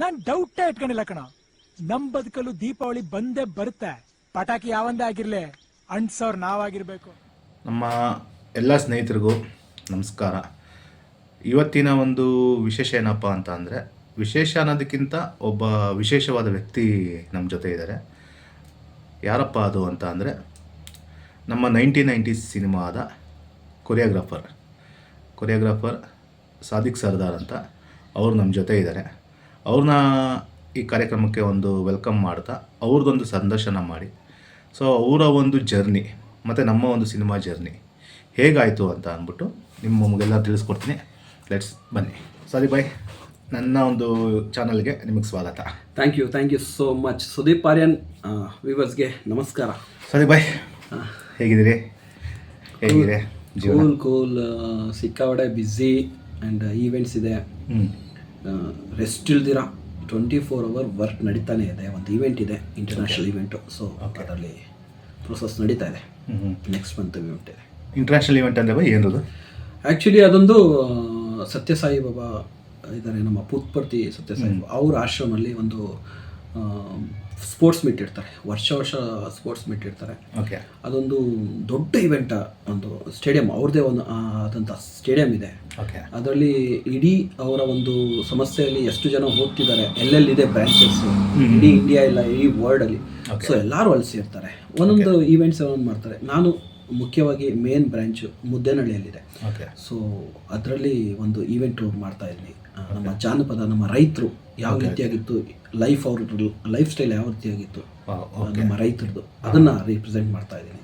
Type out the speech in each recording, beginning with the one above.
ನಾನ್ ಡೌಟೇ ಇಟ್ಕೊಂಡಿಲ್ಲ ಕಣ. ನಮ್ ಬದುಕಲು ದೀಪಾವಳಿ ಬಂದೇ ಬರುತ್ತೆ. ಪಟಾಕಿ ಯಾವಂದೇ ಆಗಿರ್ಲಿ ಅಂಟ್ಸೋರ್ ನಾವಾಗಿರ್ಬೇಕು. ನಮ್ಮ ಎಲ್ಲ ಸ್ನೇಹಿತರಿಗೂ ನಮಸ್ಕಾರ. ಇವತ್ತಿನ ಒಂದು ವಿಶೇಷ ಏನಪ್ಪ ಅಂತ ಅಂದರೆ, ವಿಶೇಷ ಅನ್ನೋದಕ್ಕಿಂತ ಒಬ್ಬ ವಿಶೇಷವಾದ ವ್ಯಕ್ತಿ ನಮ್ಮ ಜೊತೆ ಇದ್ದಾರೆ ಯಾರಪ್ಪ ಅದು ಅಂತ ಅಂದರೆ, ನಮ್ಮ ನೈನ್ಟೀನ್ ನೈಂಟೀಸ್ ಸಿನಿಮಾದ ಕೊರಿಯೋಗ್ರಾಫರ್. ಕೊರಿಯೋಗ್ರಾಫರ್ ಸಾದಿಕ್ ಸರ್ದಾರ್ ಅಂತ ಅವರು ನಮ್ಮ ಜೊತೆ ಇದ್ದಾರೆ ಅವ್ರನ್ನ ಈ ಕಾರ್ಯಕ್ರಮಕ್ಕೆ ಒಂದು ವೆಲ್ಕಮ್ ಮಾಡ್ತಾ ಅವ್ರದ್ದೊಂದು ಸಂದರ್ಶನ ಮಾಡಿ. ಸೊ ಅವರ ಒಂದು ಜರ್ನಿ ಮತ್ತು ನಮ್ಮ ಒಂದು ಸಿನಿಮಾ ಜರ್ನಿ ಹೇಗಾಯಿತು ಅಂತ ಅಂದ್ಬಿಟ್ಟು ನಿಮ್ಮ ಮಗೆಲ್ಲ ತಿಳಿಸ್ಕೊಡ್ತೀನಿ. ಲೆಟ್ಸ್ ಬನ್ನಿ. ಸಾರಿ ಬಾಯ್ ನನ್ನ ಒಂದು ಚಾನಲ್ಗೆ ನಿಮಗೆ ಸ್ವಾಗತ. Thank you thank you so much Sudeep Aryan ವಿವರ್ಸ್ಗೆ ನಮಸ್ಕಾರ. ಸರಿ ಬಾಯ್ ಹೇಗಿದ್ದೀರಿ? ಹೇಗಿದೆ ಕೂಲ್ ಕೂಲ್ ಸಿಕ್ಕಾಪಟ್ಟೆ ಬ್ಯುಸಿ ಆ್ಯಂಡ್ ಈವೆಂಟ್ಸ್ ಇದೆ. ಹ್ಞೂ ರೆಸ್ಟ್ ಇಲ್ದಿರ ಟ್ವೆಂಟಿ ಫೋರ್ ಅವರ್ ವರ್ಕ್ ನಡೀತಾನೆ ಇದೆ ಒಂದು ಈವೆಂಟ್ ಇದೆ ಇಂಟರ್ನ್ಯಾಷನಲ್ ಇವೆಂಟು ಸೊ ಅದರಲ್ಲಿ ಪ್ರೊಸೆಸ್ ನಡೀತಾ ಇದೆ. ನೆಕ್ಸ್ಟ್ ಮಂತ್ ಈವೆಂಟ್ ಇದೆ. ಇಂಟರ್ನ್ಯಾಷನಲ್ ಇವೆಂಟ್ ಅಂದರೆ ಏನದು? ಆ್ಯಕ್ಚುಲಿ ಅದೊಂದು ಸತ್ಯಸಾಯಿ ಬಾಬಾ ಇದ್ದಾರೆ ನಮ್ಮ ಪುತ್ಪರ್ತಿ ಸತ್ಯಸಾಯಿ ಬಾಬಾ. ಅವ್ರ ಆಶ್ರಮಲ್ಲಿ ಒಂದು ಸ್ಪೋರ್ಟ್ಸ್ ಮೀಟ್ ಇಡ್ತಾರೆ. ವರ್ಷ ವರ್ಷ ಸ್ಪೋರ್ಟ್ಸ್ ಮೀಟ್ ಇಡ್ತಾರೆ. ಓಕೆ ಅದೊಂದು ದೊಡ್ಡ ಇವೆಂಟ್ ಒಂದು ಸ್ಟೇಡಿಯಂ ಅವ್ರದ್ದೇ ಒಂದು ಆದಂಥ ಸ್ಟೇಡಿಯಂ ಇದೆ. ಓಕೆ ಅದರಲ್ಲಿ ಇಡೀ ಅವರ ಒಂದು ಸಮಸ್ಯೆಯಲ್ಲಿ ಎಷ್ಟು ಜನ ಹೋಗ್ತಿದ್ದಾರೆ ಎಲ್ಲೆಲ್ಲಿದೆ ಬ್ರಾಂಚಸ್ ಇಡೀ ಇಂಡಿಯಾ ಇಲ್ಲ ಇಡೀ ವರ್ಲ್ಡಲ್ಲಿ ಸೊ ಎಲ್ಲರೂ ಅಲ್ಲಿ ಸೇರ್ತಾರೆ. ಒಂದೊಂದು ಈವೆಂಟ್ಸ್ ಒಂದೊಂದು ಮಾಡ್ತಾರೆ. ನಾನು ಮುಖ್ಯವಾಗಿ ಮೇನ್ ಬ್ರಾಂಚ್ ಮುದ್ದೇನಹಳ್ಳಿಯಲ್ಲಿದೆ. ಓಕೆ ಸೊ ಅದರಲ್ಲಿ ಒಂದು ಈವೆಂಟ್ ಮಾಡ್ತಾ ಇದ್ವಿ ಆ, ನಮ್ಮ ಜಾನಪದ ನಮ್ಮ ರೈತರು ಯಾವ ರೀತಿಯಾಗಿತ್ತು ಲೈಫ್ ಅವ್ರ ಲೈಫ್ ಸ್ಟೈಲ್ ಯಾವ ರೀತಿಯಾಗಿತ್ತು ನಮ್ಮ ರೈತರದ್ದು ಅದನ್ನು ರಿಪ್ರೆಸೆಂಟ್ ಮಾಡ್ತಾ ಇದ್ದೀನಿ.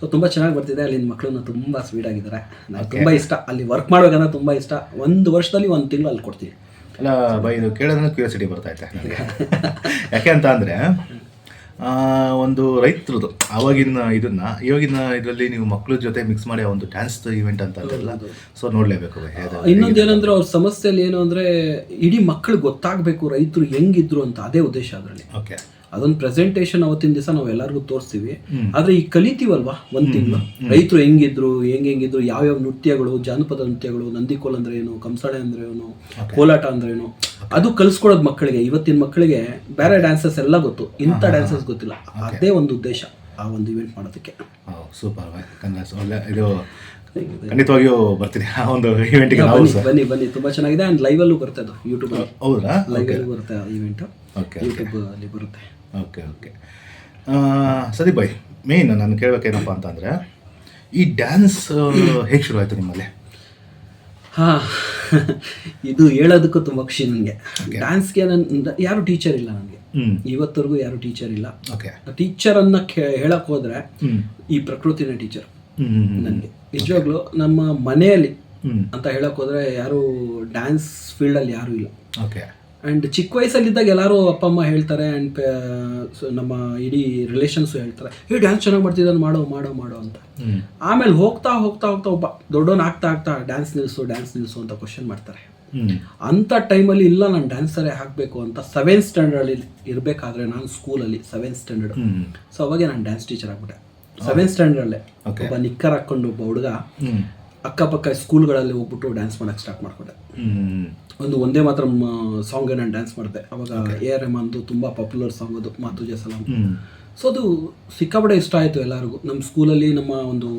ಸೊ ತುಂಬ ಚೆನ್ನಾಗಿ ಬರ್ತಿದೆ ಅಲ್ಲಿನ ಮಕ್ಕಳನ್ನ ತುಂಬ ಸ್ವೀಟ್ ಆಗಿದ್ದಾರೆ. ನನಗೆ ತುಂಬ ಇಷ್ಟ. ಅಲ್ಲಿ ವರ್ಕ್ ಮಾಡಬೇಕಂದ್ರೆ ತುಂಬ ಇಷ್ಟ. ಒಂದು ವರ್ಷದಲ್ಲಿ ಒಂದು ತಿಂಗಳು ಅಲ್ಲಿ ಕೊಡ್ತೀವಿ ಅಲ್ಲ ಬೈ ಇದು ಕೇಳೋದ್ರೆ ಕ್ಯೂರಿಯಾಸಿಟಿ ಬರ್ತಾ ಐತೆ ಯಾಕೆ ಅಂತ ಅಂದರೆ ಒಂದು ರೈತರದು ಆವಾಗಿನ ಇದನ್ನ ಇವಾಗಿನ ಇದರಲ್ಲಿ ನೀವು ಮಕ್ಕಳ ಜೊತೆ ಮಿಕ್ಸ್ ಮಾಡಿ ಒಂದು ಡ್ಯಾನ್ಸ್ ಇವೆಂಟ್ ಅಂತ ಅಂತಾರಲ್ಲ ಸೊ ನೋಡ್ಲೇಬೇಕು ಇನ್ನೊಂದು ಏನಂದ್ರೆ ಅವ್ರ ಸಮಸ್ಯೆಯಲ್ಲಿ ಏನು ಅಂದ್ರೆ ಇಡೀ ಮಕ್ಕಳು ಗೊತ್ತಾಗಬೇಕು ರೈತರು ಹೆಂಗಿದ್ರು ಅಂತ ಅದೇ ಉದ್ದೇಶ ಅದರಲ್ಲಿ. ಓಕೆ ಅದೊಂದು ಪ್ರೆಸೆಂಟೇಷನ್ ಅವತ್ತಿನ ದಿವಸ ನಾವು ಎಲ್ಲರಿಗೂ ತೋರಿಸ್ತೀವಿ. ಆದ್ರೆ ಈಗ ಕಲಿತೀವಲ್ವಾ ಒಂದ್ ತಿಂಗಳು? ರೈತರು ಹೆಂಗಿದ್ರು ಹೆಂಗ್ ಹೆಂಗಿದ್ರು ಯಾವ್ಯಾವ ನೃತ್ಯಗಳು ಜಾನಪದ ನೃತ್ಯಗಳು ನಂದಿಕೋಲ್ ಅಂದ್ರೆ ಏನು ಕಂಸಾಳೆ ಅಂದ್ರೆ ಏನು ಕೋಲಾಟ ಅಂದ್ರೆ ಏನು ಅದು ಕಲಿಸ್ಕೊಡೋದು ಮಕ್ಕಳಿಗೆ ಇವತ್ತಿನ ಮಕ್ಕಳಿಗೆ ಬೇರೆ ಡ್ಯಾನ್ಸಸ್ ಎಲ್ಲ ಗೊತ್ತು. ಇಂಥ ಡ್ಯಾನ್ಸಸ್ ಗೊತ್ತಿಲ್ಲ. ಅದೇ ಒಂದು ಉದ್ದೇಶ ಆ ಒಂದು ಇವೆಂಟ್ ಮಾಡೋದಕ್ಕೆ. ಸೂಪರ್ ಇದು ಖಂಡಿತವಾಗಿಯೂ ಬರ್ತೀನಿ ಆ ಒಂದು ಇವೆಂಟಿಗೆ ಬನ್ನಿ ಬನ್ನಿ ತುಂಬಾ ಚೆನ್ನಾಗಿದೆ. ಅಂಡ್ ಲೈವ್ ಅಲ್ಲೂ ಬರುತ್ತೆ ಅದು ಯೂಟ್ಯೂಬ್ ಹೌದಾ? ಲೈವ್ ಅಲ್ಲಿ ಬರುತ್ತೆ ಇವೆಂಟ್ ಯೂಟ್ಯೂಬ್ ಅಲ್ಲಿ ಬರುತ್ತೆ. ಓಕೆ ಓಕೆ ಸರಿ ಬಾಯ್ ಮೇನ್ ನಾನು ಕೇಳಬೇಕೇನಪ್ಪ ಅಂತಂದರೆ ಈ ಡ್ಯಾನ್ಸ್ ಹೇಗೆ ಶುರು ಆಯಿತು ನಿಮ್ಮಲ್ಲಿ? ಹಾಂ ಇದು ಹೇಳೋದಕ್ಕೂ ತುಂಬ ಖುಷಿ ನನಗೆ ಡ್ಯಾನ್ಸ್ಗೆ ನನ್ನ ಯಾರು ಟೀಚರ್ ಇಲ್ಲ ನನಗೆ ಇವತ್ತರೆಗೂ ಯಾರು ಟೀಚರ್ ಇಲ್ಲ. ಓಕೆ ಟೀಚರ್ ಅನ್ನ ಕೇ- ಹೇಳಕ್ ಹೋದ್ರೆ ಈ ಪ್ರಕೃತಿನ ಟೀಚರ್ ನನಗೆ ನಿಜವಾಗ್ಲೂ ನಮ್ಮ ಮನೆಯಲ್ಲಿ ಅಂತ ಹೇಳಕ್ ಹೋದ್ರೆ ಯಾರು ಡ್ಯಾನ್ಸ್ ಫೀಲ್ಡಲ್ಲಿ ಯಾರು ಇಲ್ಲ. ಓಕೆ ಆ್ಯಂಡ್ ಚಿಕ್ಕ ವಯಸ್ಸಲ್ಲಿದ್ದಾಗ ಎಲ್ಲರೂ ಅಪ್ಪ ಅಮ್ಮ ಹೇಳ್ತಾರೆ ಆ್ಯಂಡ್ ನಮ್ಮ ಇಡೀ ರಿಲೇಷನ್ಸು ಹೇಳ್ತಾರೆ. ಹೇ ಡ್ಯಾನ್ಸ್ ಚೆನ್ನಾಗಿ ಮಾಡ್ತಿದ್ದಾನೆ ಮಾಡೋ ಮಾಡೋ ಮಾಡೋ ಅಂತ. ಆಮೇಲೆ ಹೋಗ್ತಾ ಹೋಗ್ತಾ ಹೋಗ್ತಾ ಒಬ್ಬ ದೊಡ್ಡವನ್ ಆಗ್ತಾ ಆಗ್ತಾ ಡ್ಯಾನ್ಸ್ ನಿಲ್ಲಿಸು ಡ್ಯಾನ್ಸ್ ನಿಲ್ಲಿಸು ಅಂತ ಕ್ವಶನ್ ಮಾಡ್ತಾರೆ. ಅಂಥ ಟೈಮಲ್ಲಿ ಇಲ್ಲ ನಾನು ಡ್ಯಾನ್ಸರೇ ಹಾಕಬೇಕು ಅಂತ ಸೆವೆಂತ್ ಸ್ಟ್ಯಾಂಡರ್ಡಲ್ಲಿ ಇರಬೇಕಾದ್ರೆ ನಾನು ಸ್ಕೂಲಲ್ಲಿ ಸೆವೆಂತ್ ಸ್ಟ್ಯಾಂಡರ್ಡ್ ಸೊ ಅವಾಗೆ ನಾನು ಡ್ಯಾನ್ಸ್ ಟೀಚರ್ ಆಗ್ಬಿಟ್ಟೆ. ಸೆವೆಂತ್ ಸ್ಟ್ಯಾಂಡರ್ಡಲ್ಲೇ. ಒಬ್ಬ ನಿಕ್ಕರ್ ಹಾಕೊಂಡು ಒಬ್ಬ ಹುಡುಗ ಅಕ್ಕಪಕ್ಕ ಸ್ಕೂಲ್ಗಳಲ್ಲಿ ಹೋಗ್ಬಿಟ್ಟು ಡ್ಯಾನ್ಸ್ ಮಾಡಕ್ಕೆ ಸ್ಟಾರ್ಟ್ ಮಾಡ್ಕೊಂಡೆ. ಒಂದು ಒಂದೇ ಮಾತ್ರ ಸಾಂಗ್ ನಾನು ಡ್ಯಾನ್ಸ್ ಮಾಡಿದೆ. ಅವಾಗ ಎ ಆರ್ ರೆಹಮಾನ್ದು ತುಂಬ ಪಾಪ್ಯುಲರ್ ಸಾಂಗ್ ಅದು ಮಾತು ಜಸಲಾಮ್ ಸೊ ಅದು ಸಿಕ್ಕಾಪಟ್ಟೆ ಇಷ್ಟ ಆಯಿತು ಎಲ್ಲರಿಗೂ. ನಮ್ಮ ಸ್ಕೂಲಲ್ಲಿ ನಮ್ಮ ಒಂದು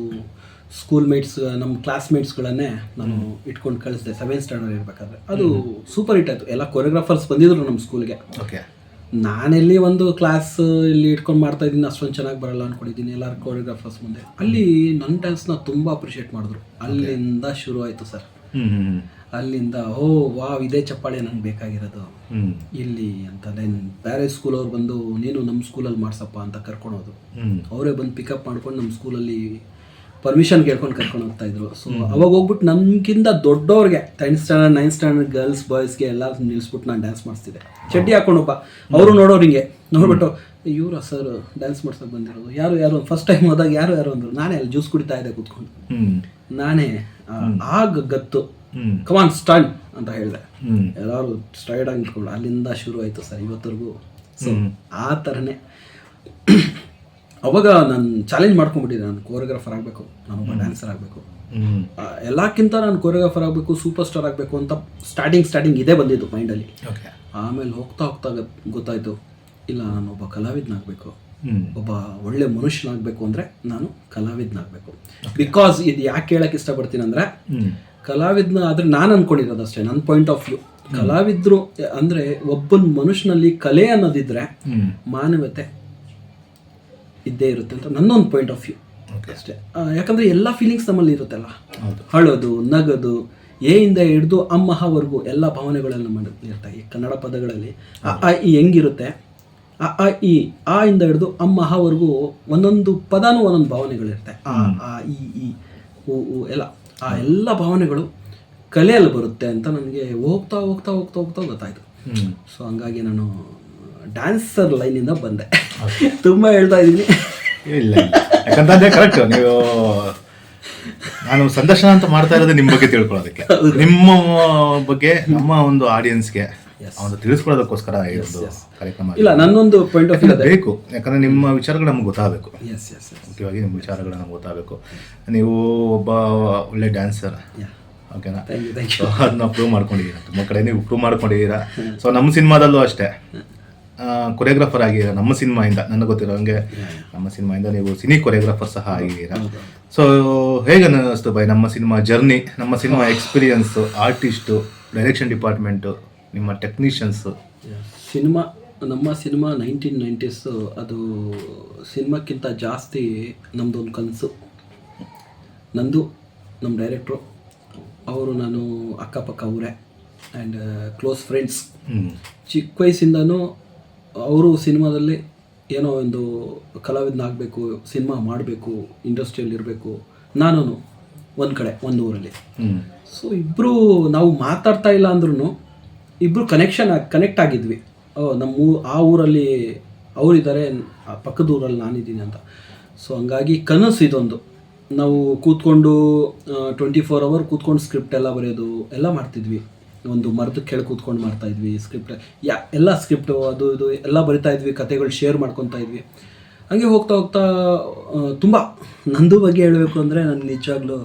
ಸ್ಕೂಲ್ ಮೇಟ್ಸ್ ನಮ್ಮ ಕ್ಲಾಸ್ಮೇಟ್ಸ್ಗಳನ್ನೇ ನಾನು ಇಟ್ಕೊಂಡು ಕಳಿಸಿದೆ ಸೆವೆಂತ್ ಸ್ಟ್ಯಾಂಡರ್ಡ್ ಇರಬೇಕಾದ್ರೆ ಅದು ಸೂಪರ್ ಹಿಟ್ ಆಯಿತು. ಎಲ್ಲ ಕೊರಿಯೋಗ್ರಾಫರ್ಸ್ ಬಂದಿದ್ರು ನಮ್ಮ ಸ್ಕೂಲ್ಗೆ ಓಕೆ ನಾನೆಲ್ಲಿ ಒಂದು ಕ್ಲಾಸ್ ಇಲ್ಲಿ ಇಟ್ಕೊಂಡು ಮಾಡ್ತಾ ಇದ್ದೀನಿ ಅಷ್ಟೊಂದು ಚೆನ್ನಾಗಿ ಬರಲ್ಲ ಅನ್ಕೊಂಡಿದ್ದೀನಿ ಎಲ್ಲರೂ ಕೋರಿಯೋಗ್ರಾಫರ್ಸ್ ಮುಂದೆ. ಅಲ್ಲಿ ನನ್ನ ಡ್ಯಾನ್ಸ್ನ ತುಂಬ ಅಪ್ರಿಷಿಯೇಟ್ ಮಾಡಿದ್ರು. ಅಲ್ಲಿಂದ ಶುರು ಆಯಿತು ಸರ್ ಅಲ್ಲಿಂದ ಓ ವಾವ್ ಇದೇ ಚಪ್ಪಾಳೆ ನಂಗೆ ಬೇಕಾಗಿರೋದು. ಇಲ್ಲಿ ಅಂತ ದೆನ್ ಬೇರೆ ಸ್ಕೂಲವ್ರು ಬಂದು ನೀನು ನಮ್ಮ ಸ್ಕೂಲಲ್ಲಿ ಮಾಡ್ಸಪ್ಪ ಅಂತ ಕರ್ಕೊಂಡೋದು ಅವರೇ ಬಂದು ಪಿಕಪ್ ಮಾಡ್ಕೊಂಡು ನಮ್ಮ ಸ್ಕೂಲಲ್ಲಿ ಪರ್ಮಿಷನ್ ಕೇಳ್ಕೊಂಡು ಕರ್ಕೊಂಡು ಹೋಗ್ತಾ ಇದ್ರು. ಸೊ ಅವಾಗ ಹೋಗ್ಬಿಟ್ಟು ನಮ್ಗಿಂತ ದೊಡ್ಡವ್ರಿಗೆ tenth standard ninth standard girls ಬಾಯ್ಸ್ಗೆ ಎಲ್ಲ ನಿಲ್ಸ್ಬಿಟ್ಟು ನಾನು ಡ್ಯಾನ್ಸ್ ಮಾಡಿಸ್ತಿದ್ದೆ. ಚಡ್ಡಿ ಹಾಕೊಂಡಪ್ಪ. ಅವರು ನೋಡೋರು ಹಿಂಗೆ. ನೋಡ್ಬಿಟ್ಟು ಇವ್ರ ಸರ್ ಡ್ಯಾನ್ಸ್ ಮಾಡ್ಸೋಕೆ ಬಂದಿರೋದು ಯಾರು ಯಾರು? ಫಸ್ಟ್ ಟೈಮ್ ಹೋದಾಗ ಯಾರು ಯಾರು ಅಂದರು ನಾನೇ ಅಲ್ಲಿ ಜ್ಯೂಸ್ ಕುಡಿತಾ ಇದ್ದೆ ಕೂತ್ಕೊಂಡು. ನಾನೇ ಆಗ ಗತ್ತು. ಕಮಾನ್ ಸ್ಟಂಡ್ ಅಂತ ಹೇಳಿದೆ. ಎಲ್ಲರೂ ಸ್ಟ್ರೈಡ್ ಆಗಿ ನಿಂತ್ಕೊಂಡು ಅಲ್ಲಿಂದ ಶುರು ಆಯಿತು ಸರ್ ಇವತ್ತರೆಗೂ ಸೊ ಆ ಥರನೇ ಅವಾಗ ನಾನು ಚಾಲೆಂಜ್ ಮಾಡ್ಕೊಂಡ್ಬಿಟ್ಟಿದ್ದೆ ನಾನು ಕೋರಿಯೋಗ್ರಾಫರ್ ಆಗಬೇಕು ಒಬ್ಬ ಡ್ಯಾನ್ಸರ್ ಆಗಬೇಕು. ಎಲ್ಲಕ್ಕಿಂತ ನಾನು ಕೋರಿಯೋಗ್ರಾಫರ್ ಆಗಬೇಕು ಸೂಪರ್ ಸ್ಟಾರ್ ಆಗಬೇಕು ಅಂತ ಸ್ಟಾರ್ಟಿಂಗ್ ಸ್ಟಾರ್ಟಿಂಗ್ ಇದೇ ಬಂದಿದ್ದು ಮೈಂಡಲ್ಲಿ ಆಮೇಲೆ ಹೋಗ್ತಾ ಹೋಗ್ತಾ ಗೊತ್- ಗೊತ್ತಾಯ್ತು ಇಲ್ಲ ನಾನು ಒಬ್ಬ ಕಲಾವಿದನಾಗಬೇಕು. ಒಬ್ಬ ಒಳ್ಳೆ ಮನುಷ್ಯನಾಗಬೇಕು ಅಂದರೆ ನಾನು ಕಲಾವಿದನಾಗಬೇಕು. ಬಿಕಾಸ್ ಇದು ಯಾಕೆ ಹೇಳಕ್ಕೆ ಇಷ್ಟಪಡ್ತೀನಿ ಅಂದರೆ ಕಲಾವಿದನ ಆದರೆ ನಾನು ಅನ್ಕೊಂಡಿರೋದು ಅಷ್ಟೇ ನನ್ನ ಪಾಯಿಂಟ್ ಆಫ್ ವ್ಯೂ ಕಲಾವಿದ್ರು ಅಂದರೆ ಒಬ್ಬನ ಮನುಷ್ಯನಲ್ಲಿ ಕಲೆ ಅನ್ನೋದಿದ್ರೆ ಮಾನವತೆ ಇದ್ದೇ ಇರುತ್ತೆ ಅಂತ ನನ್ನೊಂದು ಪಾಯಿಂಟ್ ಆಫ್ ವ್ಯೂ ಅಷ್ಟೇ. ಯಾಕಂದರೆ ಎಲ್ಲ ಫೀಲಿಂಗ್ಸ್ ನಮ್ಮಲ್ಲಿ ಇರುತ್ತಲ್ಲ. ಅಳೋದು ನಗದು ಏಯಿಂದ ಹಿಡಿದು ಅಮ್ಮಹವರೆಗೂ ಎಲ್ಲ ಭಾವನೆಗಳನ್ನು ಮಾಡಿ ಇರ್ತವೆ ಈ ಕನ್ನಡ ಪದಗಳಲ್ಲಿ. ಅ ಆ ಇ ಹೆಂಗಿರುತ್ತೆ? ಅ ಆ ಇ ಆ ಇಂದ ಹಿಡಿದು ಅಮ್ಮಹವರೆಗೂ ಒಂದೊಂದು ಪದನೂ ಒಂದೊಂದು ಭಾವನೆಗಳಿರುತ್ತೆ. ಆ ಆ ಇ ಈ ಉ ಉ ಎಲ್ಲ. ಆ ಎಲ್ಲ ಭಾವನೆಗಳು ಕಲೆಯಲ್ಲಿ ಬರುತ್ತೆ ಅಂತ ನನಗೆ ಹೋಗ್ತಾ ಹೋಗ್ತಾ ಹೋಗ್ತಾ ಹೋಗ್ತಾ ಗೊತ್ತಾಯಿತು. ಸೊ ಹಂಗಾಗಿ ನಾನು ಡ್ಯಾನ್ಸರ್ ಲೈನಿಂದ ಬಂದೆ. ತುಂಬ ಹೇಳ್ತಾ ಇದ್ದೀನಿ. ಇಲ್ಲ ಯಾಕಂತಂದ್ರೆ ಕರೆಕ್ಟ್ ನೀವು ನಾನು ಸಂದರ್ಶನ ಅಂತ ಮಾಡ್ತಾ ಇರೋದು ನಿಮ್ಮ ಬಗ್ಗೆ ತಿಳ್ಕೊಳ್ಳೋದಕ್ಕೆ ನಿಮ್ಮ ಬಗ್ಗೆ ನಮ್ಮ ಒಂದು ಆಡಿಯನ್ಸ್ಗೆ ಈ ಒಂದು ಕಾರ್ಯಕ್ರಮ ಇಲ್ಲ ನನ್ನೊಂದು ಪಾಯಿಂಟ್ ಆಫ್ ವ್ಯೂ ಬೇಕು. ಯಾಕಂದ್ರೆ ನಿಮ್ಮ ವಿಚಾರಗಳು ನಮ್ಗೆ ಗೊತ್ತಾಗಬೇಕು. ಎಸ್ ಎಸ್ ಎಸ್ ಮುಖ್ಯವಾಗಿ ನಿಮ್ಮ ವಿಚಾರಗಳು ನಮ್ಗೆ ಗೊತ್ತಾಗಬೇಕು. ನೀವು ಒಬ್ಬ ಒಳ್ಳೆ ಡ್ಯಾನ್ಸರ್ ಓಕೆನಾ ಅದನ್ನ ಪ್ರೂವ್ ಮಾಡ್ಕೊಂಡಿದ್ದೀರಾ. ತುಂಬ ಕಡೆ ನೀವು ಪ್ರೂವ್ ಮಾಡ್ಕೊಂಡಿದ್ದೀರಾ. ಸೊ ನಮ್ಮ ಸಿನಿಮಾದಲ್ಲೂ ಅಷ್ಟೇ. ಕೊರಿಯೋಗ್ರಾಫರ್ ಆಗಿದ್ದೀರಾ? ನಮ್ಮ ಸಿನಿಮಾಯಿಂದ. ನನಗೆ ಗೊತ್ತಿರೋ ಹಂಗೆ ನಮ್ಮ ಸಿನಿಮಾಯಿಂದ ನೀವು ಸಿನಿ ಕೊರಿಯೋಗ್ರಾಫರ್ ಸಹ ಆಗಿದ್ದೀರಾ? ಸೊ ಹೇಗೆ ಅನ್ನಿಸ್ತು ಬೈ ನಮ್ಮ ಸಿನಿಮಾ ಜರ್ನಿ ನಮ್ಮ cinema experience artist direction department ನಿಮ್ಮ ಟೆಕ್ನಿಷಿಯನ್ಸು ಸಿನಿಮಾ ನಮ್ಮ ಸಿನಿಮಾ ನೈನ್ಟೀನ್ ನೈಂಟೀಸ್ ಅದು ಸಿನಿಮಾಕ್ಕಿಂತ ಜಾಸ್ತಿ ನಮ್ಮದೊಂದು ಕನಸು. ನಂದು ನಮ್ಮ ಡೈರೆಕ್ಟ್ರು ಅವರು ನಾನು ಅಕ್ಕಪಕ್ಕ ಊರೇ ಆ್ಯಂಡ್ ಕ್ಲೋಸ್ ಫ್ರೆಂಡ್ಸ್ ಚಿಕ್ಕ ವಯಸ್ಸಿಂದನೂ ಅವರು ಸಿನಿಮಾದಲ್ಲಿ ಏನೋ ಒಂದು ಕಲಾವಿದನಾಗಬೇಕು ಸಿನಿಮಾ ಮಾಡಬೇಕು ಇಂಡಸ್ಟ್ರಿಯಲ್ಲಿ ಇರಬೇಕು ನಾನು ಒಂದು ಕಡೆ ಒಂದು ಊರಲ್ಲಿ. ಸೊ ಇಬ್ಬರು ನಾವು ಮಾತಾಡ್ತಾ ಇಲ್ಲ ಅಂದ್ರೂ ಇಬ್ಬರು ಕನೆಕ್ಷನ್ ಕನೆಕ್ಟ್ ಆಗಿದ್ವಿ. ನಮ್ಮ ಆ ಊರಲ್ಲಿ ಅವರಿದ್ದಾರೆ ಆ ಪಕ್ಕದ ಊರಲ್ಲಿ ನಾನಿದ್ದೀನಿ ಅಂತ. ಸೊ ಹಂಗಾಗಿ ಕನಸು ಇದೊಂದು. ನಾವು ಕೂತ್ಕೊಂಡು ಟ್ವೆಂಟಿ ಫೋರ್ ಅವರ್ ಕೂತ್ಕೊಂಡು ಸ್ಕ್ರಿಪ್ಟ್ ಎಲ್ಲ ಬರೆಯೋದು ಎಲ್ಲ ಮಾಡ್ತಿದ್ವಿ. ಒಂದು ಮರದ ಕೇಳಿ ಕೂತ್ಕೊಂಡು ಮಾಡ್ತಾ ಇದ್ವಿ ಸ್ಕ್ರಿಪ್ಟ್ ಯಾ, ಎಲ್ಲ ಸ್ಕ್ರಿಪ್ಟು ಅದು, ಇದು, ಎಲ್ಲ ಬರಿತಾ ಇದ್ವಿ ಕತೆಗಳು ಶೇರ್ ಮಾಡ್ಕೊತಾ ಇದ್ವಿ. ಹಂಗೆ ಹೋಗ್ತಾ ಹೋಗ್ತಾ ತುಂಬ ನಂದು ಬಗ್ಗೆ ಹೇಳಬೇಕು ಅಂದರೆ ನನಗೆ ನಿಜವಾಗ್ಲೂ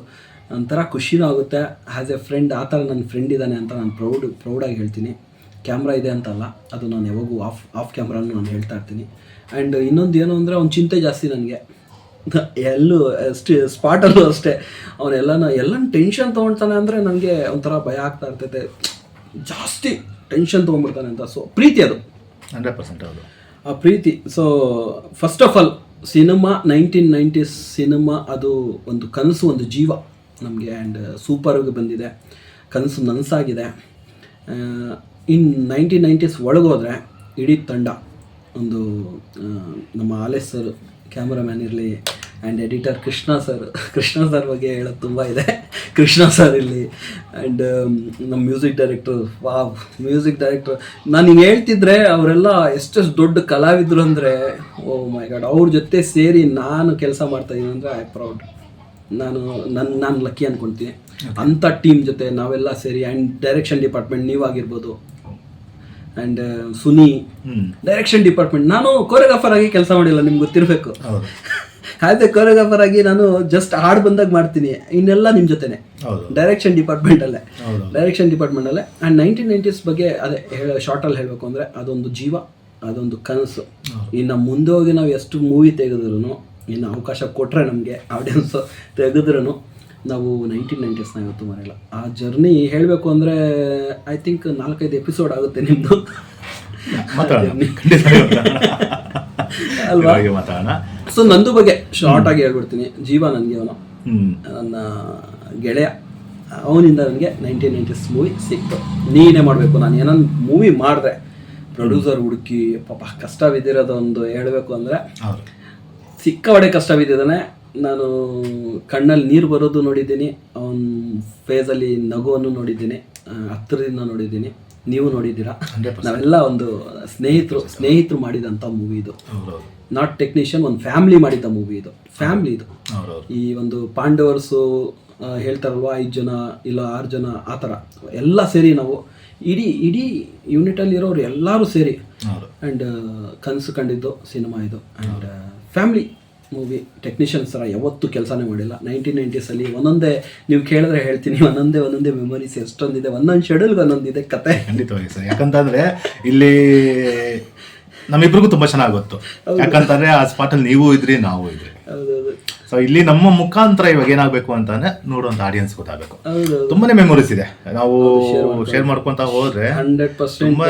ಒಂಥರ ಖುಷಿನೂ ಆಗುತ್ತೆ. ಆ್ಯಸ್ ಎ ಫ್ರೆಂಡ್ ಆ ಥರ ನನ್ನ ಫ್ರೆಂಡ್ ಇದ್ದಾನೆ ಅಂತ ನಾನು ಪ್ರೌಡ್ ಪ್ರೌಡಾಗಿ ಹೇಳ್ತೀನಿ. ಕ್ಯಾಮ್ರಾ ಇದೆ ಅಂತಲ್ಲ, ಅದು ನಾನು ಯಾವಾಗೂ ಆಫ್ ಆಫ್ ಕ್ಯಾಮ್ರಾನು ನಾನು ಹೇಳ್ತಾ ಇರ್ತೀನಿ. ಆ್ಯಂಡ್ ಇನ್ನೊಂದು ಏನು ಅಂದರೆ ಒಂದು ಚಿಂತೆ ಜಾಸ್ತಿ ನನಗೆ. ಎಲ್ಲೂ ಅಷ್ಟೇ ಸ್ಪಾಟಲ್ಲೂ ಅಷ್ಟೇ. ಅವನೆಲ್ಲನ ಎಲ್ಲನ ಟೆನ್ಷನ್ ತೊಗೊಳ್ತಾನೆ ಅಂದರೆ ನನಗೆ ಒಂಥರ ಭಯ ಆಗ್ತಾ ಇರ್ತೈತೆ. ಜಾಸ್ತಿ ಟೆನ್ಷನ್ ತೊಗೊಂಡ್ಬಿಡ್ತಾನೆ ಅಂತ. ಸೊ ಪ್ರೀತಿ ಅದು. ಹಂಡ್ರೆಡ್ ಪರ್ಸೆಂಟ್ ಅದು ಆ ಪ್ರೀತಿ. So first of all cinema nineteen nineties cinema ಅದು ಒಂದು ಕನಸು ಒಂದು ಜೀವ ನಮಗೆ ಆ್ಯಂಡ್ ಸೂಪರಾಗಿ ಬಂದಿದೆ. ಕನಸು ನನಸಾಗಿದೆ. ಇನ್ ನೈನ್ಟೀನ್ ನೈಂಟೀಸ್ ಒಳಗೋದ್ರೆ ಇಡೀ ತಂಡ ಒಂದು ನಮ್ಮ ಆಲೇಶ್ ಸರ್ ಕ್ಯಾಮ್ರಾಮ್ಯಾನ್ ಇರಲಿ and editor Krishna sir Krishna sir ಬಗ್ಗೆ ಹೇಳೋದು ತುಂಬ ಇದೆ. ಕೃಷ್ಣ ಸರ್ ಇರಲಿ ಆ್ಯಂಡ್ ನಮ್ಮ ಮ್ಯೂಸಿಕ್ ಡೈರೆಕ್ಟರ್ ವಾ ಮ್ಯೂಸಿಕ್ ಡೈರೆಕ್ಟರ್ ನಾನು ಹಿಂಗೆ ಹೇಳ್ತಿದ್ರೆ ಅವರೆಲ್ಲ ಎಷ್ಟೆಷ್ಟು ದೊಡ್ಡ ಕಲಾವಿದರು ಅಂದರೆ ಓ ಮೈ ಗಾಡ್ ಅವ್ರ ಜೊತೆ ಸೇರಿ ನಾನು ಕೆಲಸ ಮಾಡ್ತಾ ಇದ್ದೀನಿ ಅಂದರೆ ಐ ಪ್ರೌಡ್ ನಾನು ನನ್ನ ನಾನು ಲಕ್ಕಿ ಅಂದ್ಕೊಳ್ತೀನಿ ಅಂಥ ಟೀಮ್ ಜೊತೆ ನಾವೆಲ್ಲ ಸೇರಿ ಆ್ಯಂಡ್ ಡೈರೆಕ್ಷನ್ ಡಿಪಾರ್ಟ್ಮೆಂಟ್ ನೀವಾಗಿರ್ಬೋದು ಆ್ಯಂಡ್ ಸುನಿ ಹ್ಮ್. ಡೈರೆಕ್ಷನ್ ಡಿಪಾರ್ಟ್ಮೆಂಟ್ ನಾನು ಕೋರಿಯೋಗ್ರಾಫರ್ ಆಗಿ ಕೆಲಸ ಮಾಡಿಲ್ಲ ನಿಮ್ಗೆ ಗೊತ್ತಿರಬೇಕು. ಎ ಕೋರಿಯೋಗ್ರಾಫರ್ ಆಗಿ ನಾನು ಜಸ್ಟ್ ಹಾಡು ಬಂದಾಗ ಮಾಡ್ತೀನಿ. ಇನ್ನೆಲ್ಲ ನಿಮ್ಮ ಜೊತೆನೆ. ಡೈರೆಕ್ಷನ್ ಡಿಪಾರ್ಟ್ಮೆಂಟ್ ಅಲ್ಲೇ. ಡೈರೆಕ್ಷನ್ ಡಿಪಾರ್ಟ್ಮೆಂಟ್ ಅಲ್ಲೇ. ಅಂಡ್ ನೈನ್ಟೀನ್ ನೈಂಟೀಸ್ ಬಗ್ಗೆ ಅದೇ ಶಾರ್ಟ್ ಅಲ್ಲಿ ಹೇಳಬೇಕು ಅಂದ್ರೆ ಅದೊಂದು ಜೀವ ಅದೊಂದು ಕನಸು. ಇನ್ನು ಮುಂದೆ ಹೋಗಿ ನಾವು ಎಷ್ಟು ಮೂವಿ ತೆಗೆದ್ರು ಇನ್ನು ಅವಕಾಶ ಕೊಟ್ಟರೆ ನಮಗೆ ಆಡಿಯನ್ಸ್ ತೆಗೆದ್ರೂ ನಾವು ನೈನ್ಟೀನ್ ನೈಂಟೀಸ್ನ ಇವತ್ತು ಮರೆಯಲ್ಲ ಆ ಜರ್ನಿ ಹೇಳಬೇಕು ಅಂದರೆ ಐ ಥಿಂಕ್ ನಾಲ್ಕೈದು ಎಪಿಸೋಡ್ ಆಗುತ್ತೆ ನಿಮ್ಮದು ಅಲ್ವಾ? ಸೊ ನಂದು ಬಗ್ಗೆ ಶಾರ್ಟ್ ಆಗಿ ಹೇಳ್ಬಿಡ್ತೀನಿ. ಜೀವ ನನಗೆ ಅವನು. ನನ್ನ ಗೆಳೆಯ. ಅವನಿಂದ ನನಗೆ ನೈನ್ಟೀನ್ ನೈಂಟೀಸ್ ಮೂವಿ ಸಿಕ್ತು. ನೀನೇ ಮಾಡಬೇಕು. ನಾನು ಏನೊಂದು ಮೂವಿ ಮಾಡಿದ್ರೆ ಪ್ರೊಡ್ಯೂಸರ್ ಹುಡುಕಿ ಪಾಪ ಕಷ್ಟ ಬಿದ್ದಿರೋದೊಂದು ಹೇಳಬೇಕು ಅಂದರೆ ಸಿಕ್ಕ ಒಡೆ ಕಷ್ಟ ಬಿದ್ದಿದ್ದಾನೆ ನಾನು ಕಣ್ಣಲ್ಲಿ ನೀರು ಬರೋದು ನೋಡಿದ್ದೀನಿ ಅವನ ಫೇಸಲ್ಲಿ ನಗುವನ್ನು ನೋಡಿದ್ದೀನಿ ಹತ್ತಿರದಿಂದ ನೋಡಿದ್ದೀನಿ ನೀವು ನೋಡಿದ್ದೀರಾ? ನಾವೆಲ್ಲ ಒಂದು ಸ್ನೇಹಿತರು ಸ್ನೇಹಿತರು ಮಾಡಿದಂಥ ಮೂವಿ ಇದು. ನಾಟ್ ಟೆಕ್ನಿಷಿಯನ್ ಒಂದು ಫ್ಯಾಮಿಲಿ ಮಾಡಿದ್ದ ಮೂವಿ ಇದು. ಫ್ಯಾಮ್ಲಿ ಇದು. ಈ ಒಂದು ಪಾಂಡವರ್ಸು ಹೇಳ್ತಾರಲ್ವ ಐದು ಜನ ಇಲ್ಲ ಆರು ಜನ ಆ ಥರ. ಎಲ್ಲ ಸೇರಿ ನಾವು ಇಡೀ ಇಡೀ ಯೂನಿಟಲ್ಲಿ ಇರೋರು ಎಲ್ಲರೂ ಸೇರಿ ಆ್ಯಂಡ್ ಕನಸು ಕಂಡಿದ್ದು ಸಿನಿಮಾ ಇದು. ಆ್ಯಂಡ್ ಫ್ಯಾಮ್ಲಿ ಮೂವಿ ಟೆಕ್ನಿಷಿಯನ್ಸ್ ಥರ ಯಾವತ್ತೂ ಕೆಲಸನೇ ಮಾಡಿಲ್ಲ. ನೈನ್ಟೀನ್ ನೈಂಟೀಸಲ್ಲಿ ಒಂದೊಂದೇ ನೀವು ಕೇಳಿದ್ರೆ ಹೇಳ್ತೀನಿ ಒಂದೊಂದೇ ಒಂದೊಂದೇ ಮೆಮೊರೀಸ್ ಎಷ್ಟೊಂದಿದೆ ಒಂದೊಂದು ಶೆಡ್ಯೂಲ್ಗೆ ಒಂದೊಂದಿದೆ ಕತೆ. ಖಂಡಿತವಾಗಿ ಸರ್. ಯಾಕಂತಂದರೆ ಇಲ್ಲಿ ನಮ್ಮಿಬ್ರಿಗೂ ತುಂಬಾ ಚೆನ್ನಾಗಿ ಗೊತ್ತು. ಯಾಕಂತಂದರೆ ಆ ಸ್ಪಾಟಲ್ಲಿ ನೀವು ಇದ್ರಿ ನಾವು ಇದ್ರಿ. ಸೊ ಇಲ್ಲಿ ನಮ್ಮ ಮುಖಾಂತರ ಇವಾಗ ಏನಾಗಬೇಕು ಅಂತಾನೆ ನೋಡುವಂತ ಆಡಿಯನ್ಸ್ ಗೊತ್ತಾಗಬೇಕು. ತುಂಬಾನೇ ಮೆಮೊರೀಸ್ ಇದೆ. ನಾವು ಶೇರ್ ಮಾಡ್ಕೊಂತ ಹೋದ್ರೆ ಹಂಡ್ರೆಡ್ ಪರ್ಸೆಂಟ್ ತುಂಬಾ